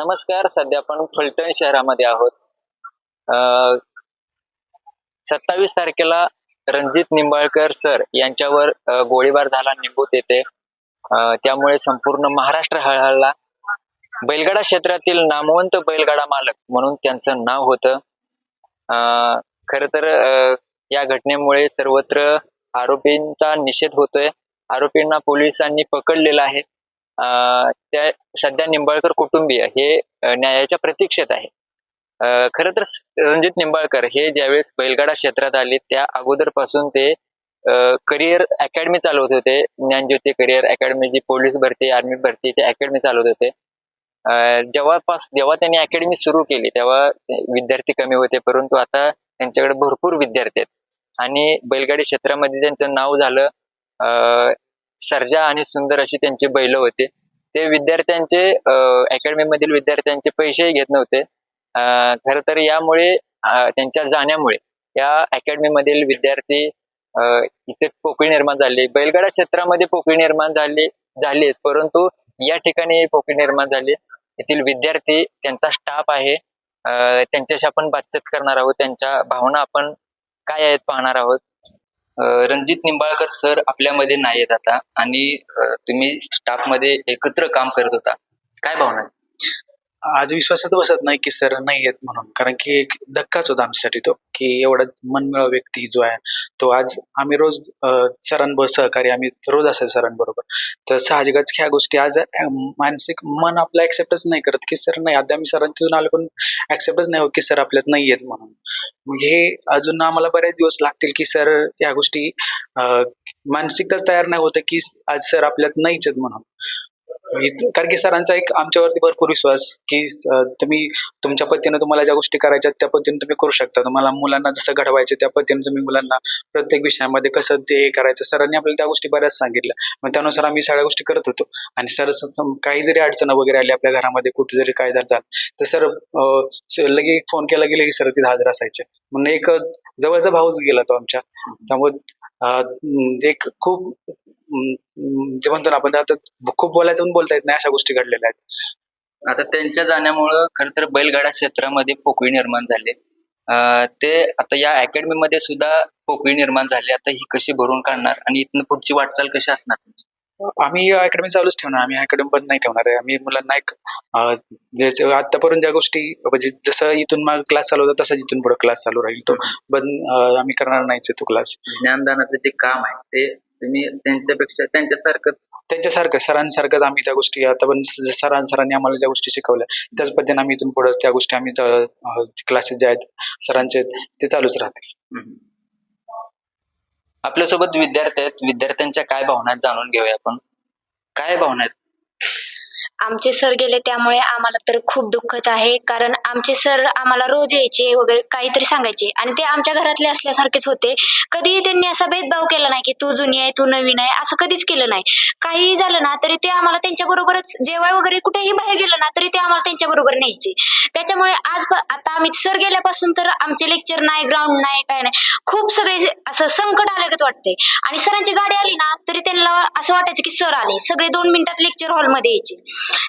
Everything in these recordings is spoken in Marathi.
नमस्कार सध्या आपण फलटण शहरामध्ये आहोत. सत्तावीस तारखेला रणजित निंबाळकर सर यांच्यावर गोळीबार झाला निंबूत येथे त्यामुळे संपूर्ण महाराष्ट्र हळहळला. बैलगाडा क्षेत्रातील नामवंत बैलगाडा मालक म्हणून त्यांचं नाव होतं. खर तर या घटनेमुळे सर्वत्र आरोपींचा निषेध होतोय. आरोपींना पोलिसांनी पकडलेला आहे. त्या सध्या निंबाळकर कुटुंबीय हे न्यायाच्या प्रतीक्षेत आहे. खर तर रणजित निंबाळकर हे ज्यावेळेस बैलगाडा क्षेत्रात आले त्या अगोदरपासून ते करिअर अकॅडमी चालवत होते. ज्ञानज्योती करिअर अकॅडमी जी पोलीस भरती आर्मी भरती ते अकॅडमी चालवत होते. अ, जेव्हापास जेव्हा त्यांनी अकॅडमी सुरू केली तेव्हा विद्यार्थी कमी होते परंतु आता त्यांच्याकडे भरपूर विद्यार्थी आहेत. आणि बैलगाडी क्षेत्रामध्ये त्यांचं नाव झालं अ, सर्जा आणि सुंदर अशी त्यांची बैल होते. ते विद्यार्थ्यांचे अकॅडमी मधील विद्यार्थ्यांचे पैसेही घेत नव्हते. खर तर यामुळे त्यांच्या जाण्यामुळे या अकॅडमी मधील विद्यार्थी इथे पोकळी निर्माण झाली. बैलगाडा क्षेत्रामध्ये पोकळी निर्माण झाली झालीच परंतु या ठिकाणी पोकळी निर्माण झाली. येथील विद्यार्थी त्यांचा स्टाफ आहे. त्यांच्याशी आपण बातचीत करणार आहोत. त्यांच्या भावना आपण काय आहेत पाहणार आहोत. रणजित निंबाळकर सर आपल्यामध्ये नाही येत आता आणि तुम्ही स्टाफमध्ये एकत्र काम करत होता. काय भावना आज विश्वासच बसत नाही की सर नाही येत म्हणून. कारण की एक धक्काच होता आमच्यासाठी तो की एवढा मनमिळा व्यक्ती जो आहे तो आज आम्ही रोज अं, सरांबरोबर सहकारी आम्ही रोज असायचो सरांबरोबर. तर साहजिकच ह्या गोष्टी आज अं, मानसिक मन आपला ऍक्सेप्टच नाही करत की सर नाही आता आम्ही सरांतून आलो पण ऍक्सेप्टच नाही होत की सर आपल्यात नाही येत म्हणून. मग हे अजून आम्हाला बरेच दिवस लागतील की सर या गोष्टी अं, तयार नाही होत की आज सर आपल्यात नाहीच आहेत म्हणून. म्हणजे कारण की सरांचा एक आमच्यावरती भरपूर विश्वास की तुम्ही तुमच्या पद्धतीने तुम्हाला ज्या गोष्टी करायच्या त्या पद्धतीने तुम्ही करू शकता. तुम्हाला मुलांना जसं घडवायचं त्या पद्धतीने तुम्ही मुलांना प्रत्येक विषयामध्ये कसं ते हे करायचं. सरांनी आपल्याला त्या गोष्टी बऱ्याच सांगितल्या. मग त्यानुसार आम्ही सगळ्या गोष्टी करत होतो. आणि सर काही जरी अडचण वगैरे आली आपल्या घरामध्ये कुठे जरी काय झालं झालं, तर सर लगेच लगे फोन केला गेले की सर तिथे हजर असायचे. म्हणून एक जवळचा भाऊच गेला तो आमच्या. त्यामुळे एक खूप जे म्हणतो ना आपण आता खूप बोलायचं पण बोलता येत नाही अशा गोष्टी घडलेल्या आहेत. आता त्यांच्या जाण्यामुळं खर तर बैलगाडा क्षेत्रामध्ये पोकळी निर्माण झाली. ते आता या अकॅडमी मध्ये सुद्धा पोकळी निर्माण झाली. आता ही कशी भरून काढणार आणि इथनं पुढची वाटचाल कशी असणार? आम्ही अकॅडमी चालूच ठेवणार. आम्ही अकॅडमी बंद नाही ठेवणार आहे. आम्ही मुलांना एक आतापर्यंत ज्या गोष्टी म्हणजे जसं इथून मग क्लास चालू होता तसाच इथून पुढे क्लास चालू राहील. तो बंद आम्ही करणार नाहीच तो क्लास ज्ञानदानाचं जे काम आहे ते तुम्ही त्यांच्यापेक्षा त्यांच्यासारखं त्यांच्यासारखं सरांसारखंच आम्ही त्या गोष्टी आता पण सरां सरांनी आम्हाला ज्या गोष्टी शिकवल्या त्याच पद्धतीने आम्ही इथून पुढे त्या गोष्टी आम्ही क्लासेस जे आहेत सरांचे आहेत, ते चालूच राहतील. आपल्यासोबत विद्यार्थी आहेत. विद्यार्थ्यांच्या काय भावना आहेत जाणून घेऊया आपण. काय भावना आहेत? आमचे सर गेले त्यामुळे आम्हाला तर खूप दुःखच आहे. कारण आमचे सर आम्हाला रोज यायचे वगैरे काहीतरी सांगायचे. आणि ते आमच्या घरातले असल्यासारखेच होते. कधीही त्यांनी असा भेदभाव केला नाही की तू जुनी आहे तू नवीन आहे असं कधीच केलं नाही. काहीही झालं ना तरी ते आम्हाला त्यांच्या बरोबरच जेवाय वगैरे कुठेही बाहेर गेलं ना तरी ते आम्हाला त्यांच्या बरोबर न्यायचे. त्याच्यामुळे आज आता आम्ही सर गेल्यापासून तर आमचे लेक्चर नाही ग्राउंड नाही काय नाही. खूप सगळे असं संकट आल्यागत वाटतंय. आणि सरांची गाडी आली ना तरी त्यांना असं वाटायचं की सर आले. सगळे दोन मिनिटात लेक्चर हॉलमध्ये यायचे.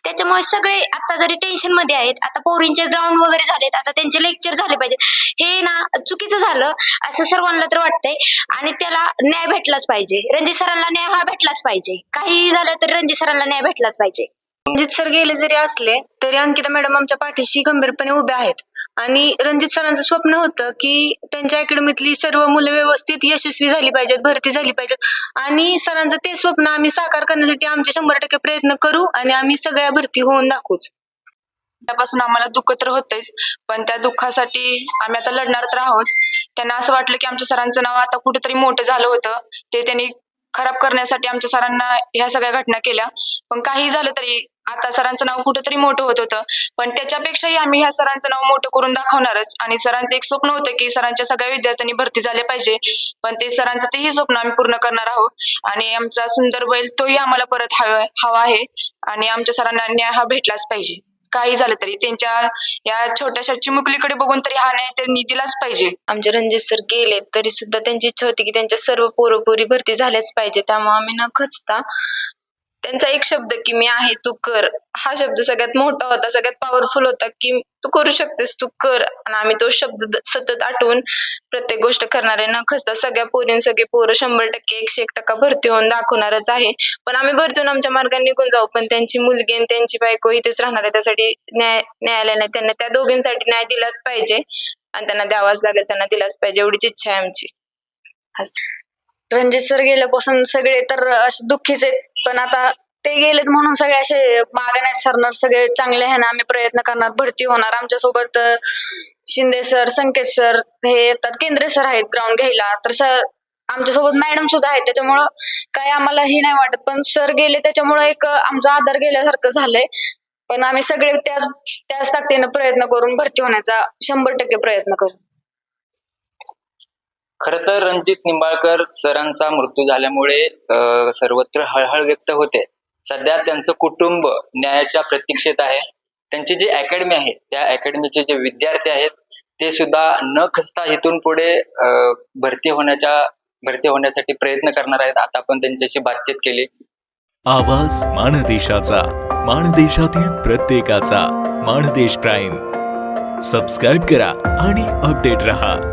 त्याच्यामुळे सगळे आता जरी टेन्शनमध्ये आहेत आता पोरींचे ग्राउंड वगैरे झालेत आता त्यांचे लेक्चर झाले पाहिजेत. हे ना चुकीचं झालं असं सर्वांना तर वाटतंय. आणि त्याला न्याय भेटलाच पाहिजे. रणजित सरांना न्याय हा भेटलाच पाहिजे. काही झालं तर रणजित सरांना न्याय भेटलाच पाहिजे. रणजित सर गेले जरी असले तरी अंकिता मॅडम आमच्या पाठीशी गंभीरपणे उभ्या आहेत. आणि रणजित सरांचं स्वप्न होतं की त्यांच्या अकॅडमीतली सर्व मुलं व्यवस्थित यशस्वी झाली पाहिजेत भरती झाली पाहिजेत. आणि सरांचं ते स्वप्न आम्ही साकार करण्यासाठी आमचे शंभर टक्के प्रयत्न करू आणि आम्ही सगळ्या भरती होऊन दाखवूच. त्यापासून आम्हाला दुःख तर होतंच पण त्या दुःखासाठी आम्ही आता लढणार तर आहोत. त्यांना असं वाटलं की आमच्या सरांचं नाव आता कुठेतरी मोठं झालं होतं. ते त्यांनी खराब करण्यासाठी आमच्या सरांना ह्या सगळ्या घटना केल्या. पण काही झालं तरी आता सरांचं नाव कुठंतरी मोठं होत होतं. पण त्याच्यापेक्षाही आम्ही ह्या सरांचं नाव मोठं करून दाखवणारच. आणि सरांचं एक स्वप्न होतं की सरांच्या सगळ्या विद्यार्थ्यांनी भरती झाले पाहिजे. पण ते सरांचं तेही स्वप्न आम्ही पूर्ण करणार आहोत. आणि आमचा सुंदर बैल तोही आम्हाला परत हवा हवा आहे. आणि आमच्या सरांना न्याय हा भेटलाच पाहिजे. काही झालं तरी त्यांच्या या छोट्याशा चिमुकलीकडे बघून तरी हा न्याय त्यांनी दिलाच पाहिजे. आमचे रणजित सर गेले तरी सुद्धा त्यांची इच्छा होती की त्यांच्या सर्व पोरपोरी भरती झाल्याच पाहिजे. त्यामुळे आम्ही न खचता त्यांचा एक शब्द की मी आहे तू कर. हा शब्द सगळ्यात मोठा होता सगळ्यात पॉवरफुल होता की तू करू शकतेस तू कर. आणि आम्ही तो शब्द सतत आठवून प्रत्येक गोष्ट करणारे न खसता सगळ्या पोरीन सगळे पोरं शंभर टक्के एकशे एक टक्का भरती होऊन दाखवणारच आहे. पण आम्ही भरतून आमच्या मार्गाने निघून जाऊ पण त्यांची मुलगी आणि त्यांची बायको इथेच राहणार आहे. त्यासाठी न्याय न्यायालयाने त्यांना त्या दोघींसाठी न्याय दिलाच पाहिजे. आणि त्यांना द्यावाच लागेल त्यांना दिलाच पाहिजे. एवढीच इच्छा आहे आमची. रणजित सर गेल्यापासून सगळे तर असे दुःखीच आहेत. पण आता ते गेलेत म्हणून सगळे असे मागे नाही सरणार सगळे चांगले आहे ना आम्ही प्रयत्न करणार भरती होणार. आमच्यासोबत सोबत शिंदे सर संकेत सर हे येतात. केंद्रे सर आहेत ग्राउंड घ्यायला. तर सर आमच्यासोबत मॅडम सुद्धा आहेत. त्याच्यामुळं काय आम्हाला हे नाही वाटत. पण सर गेले त्याच्यामुळे एक आमचा आधार गेल्यासारखं झालंय. पण आम्ही सगळे त्याच त्याच ताकदीनं प्रयत्न करून भरती होण्याचा शंभर टक्के प्रयत्न करू. खर तर रणजित निंबाळकर सरांचा मृत्यू झाल्यामुळे सर्वत्र हळहळ व्यक्त होते. सध्या त्यांचं कुटुंब न्यायाच्या प्रतीक्षेत आहे. त्यांची जी अकॅडमी आहे त्या अकॅडमीचे जे विद्यार्थी आहेत ते सुद्धा न खचता इथून पुढे भरती होण्याच्या भरती होण्यासाठी प्रयत्न करणार आहेत. आता आपण त्यांच्याशी बातचीत केली. आवाज माणदेशाचा माणदेशातील प्रत्येकाचा. माणदेश प्राईम. सबस्क्राईब करा आणि अपडेट रहा.